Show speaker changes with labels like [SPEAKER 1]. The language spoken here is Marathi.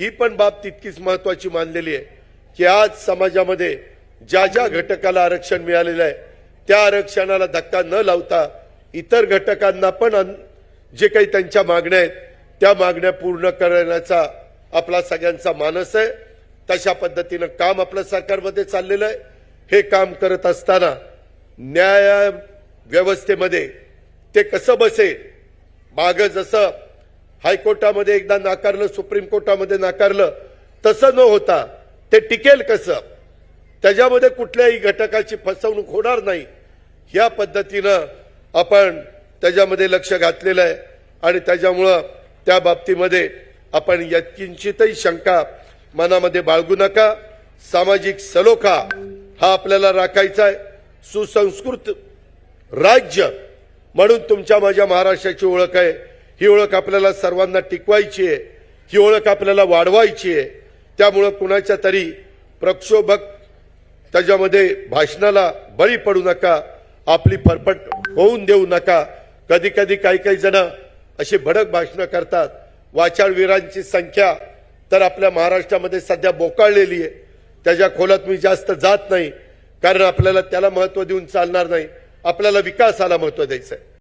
[SPEAKER 1] ही पण बाब तितकीच महत्वाची मानलेली आहे की आज समाजामध्ये ज्या ज्या घटकाला आरक्षण मिळालेलं आहे त्या आरक्षणाला धक्का न लावता इतर घटकांना पण अन- जे काही त्यांच्या मागण्या आहेत त्या मागण्या पूर्ण करण्याचा आपला सगळ्यांचा मानस आहे. तशा पद्धतीनं काम आपल्या सरकारमध्ये चाललेलं आहे. हे काम करत असताना न्याय व्यवस्थेमध्ये ते कसं बसेल? मागं जसं हायकोर्टामध्ये एकदा नाकारलं सुप्रीम कोर्टामध्ये नाकारलं तसं न होता ते टिकेल कसं? त्याच्यामध्ये कुठल्याही घटकाची फसवणूक होणार नाही. या पद्धतीनं आपण त्याच्यामध्ये लक्ष घातलेलं आहे आणि त्याच्यामुळं त्या बाबतीमध्ये आपण यत्किंचितही शंका मनामध्ये बाळगू नका. सामाजिक सलोखा हा आपल्याला राखायचा आहे. सुसंस्कृत राज्य म्हणून तुमच्या माझ्या महाराष्ट्राची ओळख आहे. ही ओळख आपल्याला सर्वांना टिकवायची आहे ही ओळख आपल्याला वाढवायची आहे. त्यामुळं कुणाच्या तरी प्रक्षोभक त्याच्यामध्ये भाषणाला बळी पडू नका आपली फरफट होऊन देऊ नका. कधी कधी काही काही जण अशी भडक भाषणं करतात. वाचाळवीरांची संख्या तर आपल्या महाराष्ट्रामध्ये सध्या बोकाळलेली आहे. त्याच्या खोलात मी जास्त जात नाही कारण आपल्याला त्याला महत्त्व देऊन चालणार नाही. आपल्याला विकासाला महत्त्व द्यायचं आहे